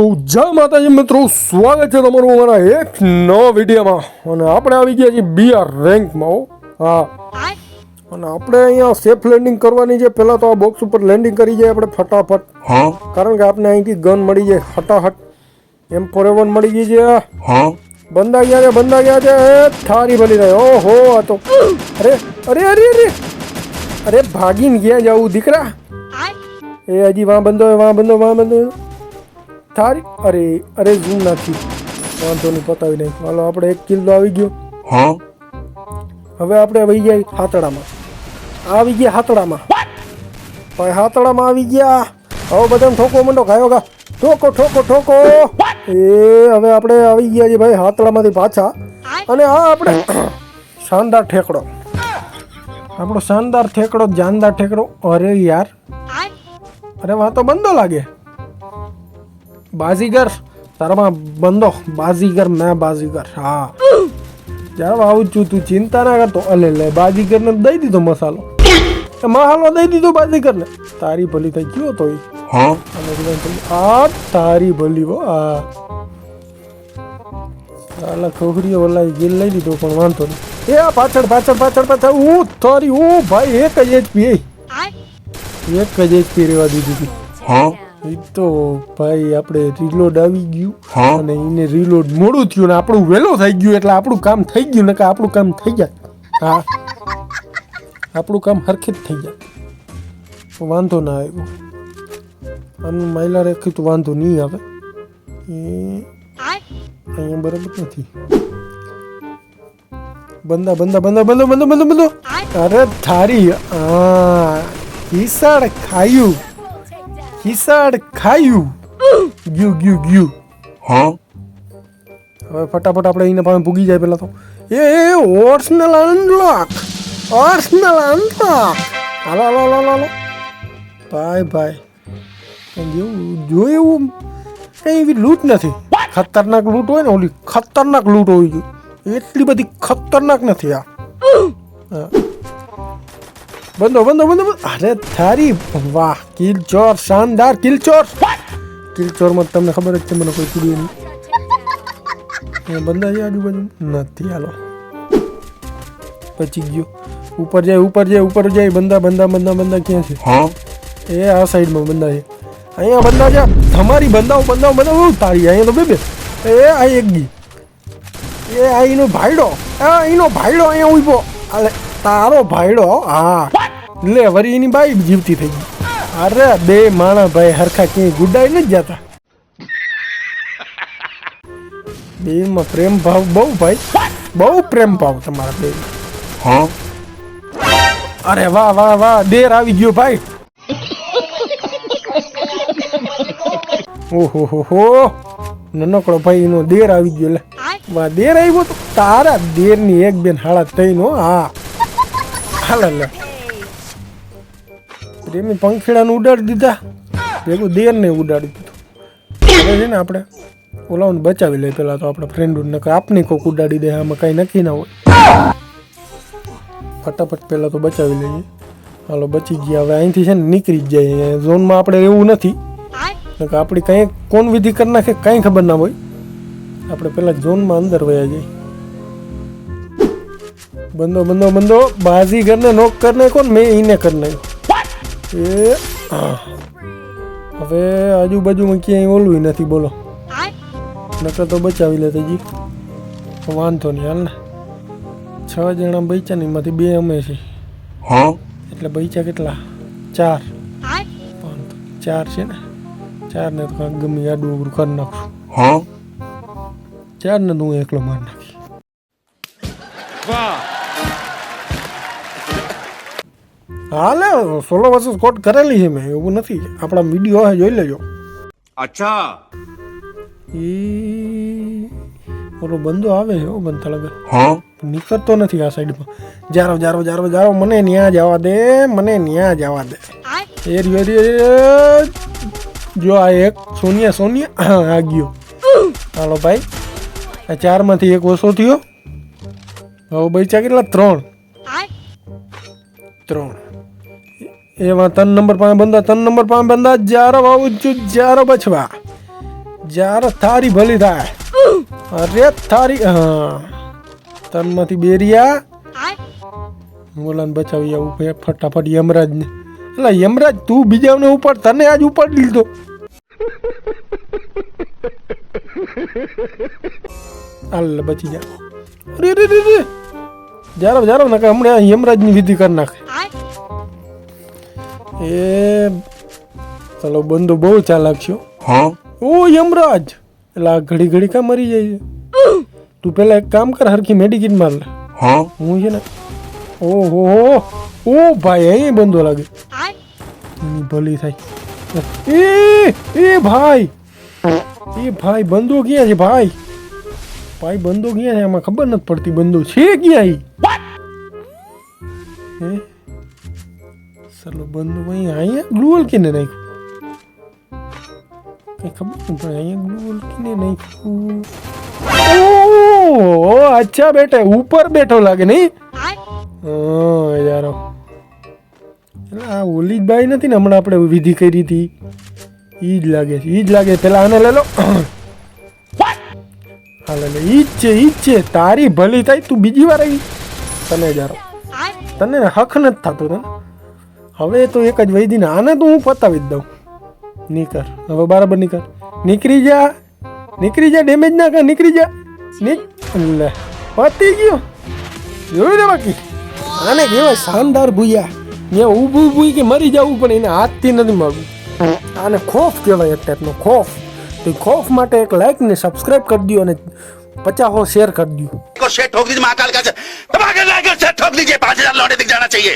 તો જય માતાજી મિત્રો સ્વાગત છે તમારું અમારા એક નવા વિડીયોમાં. અને આપણે આવી ગયા છીએ બીઆર રેન્કમાં હો. હા. અને આપણે અહીંયા સેફ લેન્ડિંગ કરવાની છે. પહેલાં તો આ બોક્સ ઉપર લેન્ડિંગ કરી જાય આપણે ફટાફટ? કારણ કે આપણે અહીંથી ગન મળી જાય ફટાફટ એમ ફોર એવન મળી ગઈ છે? બંદા ગયા છે બંદા ગયા છે. એ થારી ભલી રહી ઓહો આ તો. અરે અરે અરે અરે. અરે ભાગીને ગયા જવું દીકરા. એ હજી વાં બંધો વાં બંધો વાં બંધો થારી અરે અરે ઝૂમ નાખી. વાંધો નહીં પતાવી નહીં હાલો આપણે એક કિલ્લો આવી ગયો. હા? હવે આપણે આવી ગયા હાતડામાં આવી ગયા હાતડામાં ભાઈ હાતડામાં આવી ગયા. હવે બધાને ઠોકો મંડો ખાયો ગા. ઠોકો ઠોકો ઠોકો. એ હવે આપણે આવી ગયા છીએ ભાઈ હાતડામાંથી પાછા. અને આ આપણે શાનદાર ઠેકડો. આપણો શાનદાર ઠેકડો જાનદાર ઠેકડો. અરે યાર. અરે વાં તો બંધો લાગે. બાજીગર તારામાં બંધો? બાજીગર મેં બાજીગર હા. જાવ આવું છું તું? ચિંતા ના કરતો અલે લે બાજીગરને દઈ દીધો મસાલો. એ મસાલો દઈ દીધો બાજીગરને તારી ભલી થઈ ગયો તો આ તારી ભલી હો આ. આલા ખોખરીઓ ઓલા ગીલ લઈ લીધો પણ વાંધો નહીં. એ આ પાછળ પાછળ પાછળ પાછળ હું તારી હું ભાઈ એક જ એચપી એક જ એચપી રહેવા દીધી હતી Huh? એ તો ભાઈ આપણે રીલોડ આવી ગયું. અને એને રીલોડ મોડું થયું ને આપણું વહેલો થઈ ગયું એટલે આપણું કામ થઈ ગયું ને કે આપણું કામ થઈ જાય. હા. આપણું કામ હરખે જ થઈ જાય. વાંધો ના આવ્યો. આનું મહિલા રેખી તો વાંધો નહીં આવે. એ અહીંયા બરાબર નથી. બંદા બંદા બંદા બંદો બંદો બંદો બંદો. અરે થારી હા. ઈસાડ ખાયું. હિસાડ ખાયું. ગયું ગયું ગયું. હા? હવે ફટાફટ આપણે એને પાસે ભૂગી જાય પેલા તો. એ ઓર્સનલ અનલોક. ઓર્સનલ અનલોક. હાલો હાલો હાલો હાલો ભાઈ ભાઈ. જેવું જોયું એવું કંઈ એવી લૂંટ નથી. ખતરનાક લૂંટ હોય ને ઓલી ખતરનાક લૂંટ હોય એટલી બધી ખતરનાક નથી આ. હા. બંધો બંધો બંધો બંધો. અરે થારી વાહ કિલચોર શાનદાર કિલચોર. કિલચોરમાં તો તમને ખબર જ છે મને કોઈ કીધું નહીં બંદા છે આજુબાજુ? નથી હાલો. પછી ગયો. ઉપર જાય ઉપર જાય ઉપર જાય. બંદા બંદા બંદા બંદા ક્યાં છે? હા? એ આ સાઈડમાં બંદા છે. અહીંયા બંદા છે. તમારી બંદાઓ બંદાઓ બંદાઓ તારી અહીંયા તો બે બે. એ આ એક ગી. એ આ એનો ભાઈડો. આ એનો ભાઈડો અહીંયા ઊભો અલે તારો ભાઈડો હા. લે વરી એની બાઈ જીવતી થઈ ગઈ. અરે બે માણા ભાઈ હરખા ક્યાંય ગુડાઈ નથી જતા. બેમાં પ્રેમ ભાવ બહુ ભાઈ. બહુ પ્રેમ ભાવ તમારા બે? અરે વાહ વાહ વાહ દેર આવી ગયો ભાઈ. ઓહો હો હો નનકડો ભાઈ એનો દેર આવી ગયો લે. વાહ દેર આવ્યો તો તારા દેરની એક બેન હાડા થઈને નો હા. હાલે લે. પ્રેમી પંખીડાને ઉડાડી દીધા. ભેગું દેરને ઉડાડી દીધું. હવે છે ને આપણે ઓલાઓને બચાવી લઈએ. પેલા તો આપણે ફ્રેન્ડોને નકર આપને કોક ઉડાડી દે, આમાં કાંઈ નક્કી ના હોય. ફટાફટ પહેલાં તો બચાવી લઈએ. હાલો, બચી ગયા. હવે અહીંથી છે ને નીકળી જ જાય. ઝોનમાં આપણે એવું નથી. નકર આપણી કંઈ કોણ વિધિ કરી નાખે કાંઈ ખબર ના હોય. આપણે પહેલાં ઝોનમાં અંદર વયા જઈએ. બંદો બંધો બાજી બાજીગરને નોક કરને કોણ મેં એને કરી નાખ્યો. એ હા. હવે આજુબાજુમાં ક્યાંય ઓલું નથી બોલો. નકર તો બચાવી લેતા જી વાંધો નહીં હાલ ને. છ જણા બૈચા ની એમાંથી બે અમે છે? એટલે બૈચા કેટલા? ચાર. ચાર છે ને? ચાર ને તો કાંઈક ગમે આડું અવડું કરી નાખશું? ચાર ને તો હું એકલો મારી નાખી હાલે સોલો વર્સિસ કોટ કરેલી છે મેં એવું નથી. આપણા વીડિયો હે જોઈ લેજો. અચ્છા. એ ઓલો બંદો આવે છે ઓ બનતા લગે? નીકળતો નથી આ સાઈડમાં જારો જારો જારો જારો મને ન્યા જવા દે મને ન્યા જવા દે. એ રિયો રિયો જો આ એક સોનિયા સોનિયા હા, આ ગયો. હાલો ભાઈ આ ચારમાંથી એક ઓછો થયો. હવે બચ્યા કેટલા? ત્રણ. ત્રણ. એમાં ત્રણ નંબર પામે બંધા ત્રણ નંબર પાંચ બંધા જ્યારે વાવું છું જ્યારે બચવા. જ્યારે થારી ભલી થાય. અરે થારી હા. તનમાંથી બેરિયા. મોલાને બચાવી આવું ફટાફટ યમરાજને. એટલે યમરાજ, તું બીજાને ઉપર, તને આજ ઉપાડી લીધો. હાલ બચી જા. અરે રે રે રે જારો જારો નાખે હમણાં યમરાજની વિધિ કરી નાખે. એ ચલો બંધુ બહુ ચાલાક છે. હો. Huh? ઓ યમરાજ! એટલે આ ઘડી ઘડી કા મરી જાય છે. તું પેલા એક કામ કર હરખી મેડિકિટ માર લે. Huh? હું છે ને ઓહો ઓ ભાઈ અહીં બંધો લાગે. એની ભલી થાય. એ એ ભાઈ! એ ભાઈ બંધો ક્યાં છે ભાઈ? ભાઈ બંધો ક્યાં છે? આમાં ખબર નથી પડતી બંધો છે ક્યાં ઈ? હે બંધ અહીં અહીંયા ગ્લુઅલ કેને નાખ્યું. કઈ ખબર નહીં, પણ અહીંયા ગ્લુઅલ કેને નાખ્યું. ઓ અચ્છા બેટા, ઉપર બેઠો લાગે નહીં? હા યાર. એટલે આ ઓલી જ બાઈ નથી ને હમણાં આપણે વિધિ કરી હતી. ઈ જ લાગે છે, ઈ જ લાગે. પેલા આને લઈ લો. હા લે. ઈ જ છે, ઈ જ છે. તારી ભલી થાય, તું બીજી વાર આવી. તને જારો તને હક નથી થતો તને. હવે તો એક જ વૈદીને આને તો હું પતાવી જ દઉં નીકળ હવે બરાબર નીકળ નીકળી જા નીકળી જા ડેમેજ ના કર નીકળી જા નીક લે પતી ગયો જોયું ને બાકી આને કહેવાય શાનદાર ભૂયા ત્યાં ઊભું ઊભું કે મરી જવું પણ એને હાથથી નથી મળવું આને ખોફ કહેવાય એક ટાઈપનો ખોફ તો એ ખોફ માટે એક લાઈક ને સબસ્ક્રાઇબ કરી દો અને પચાસો શેર કરી દો को शेर ठोक दीजिए महाकाल का दबा के लाकर शेर ठोक दीजिए पांच हजार लौटे दिख जाना चाहिए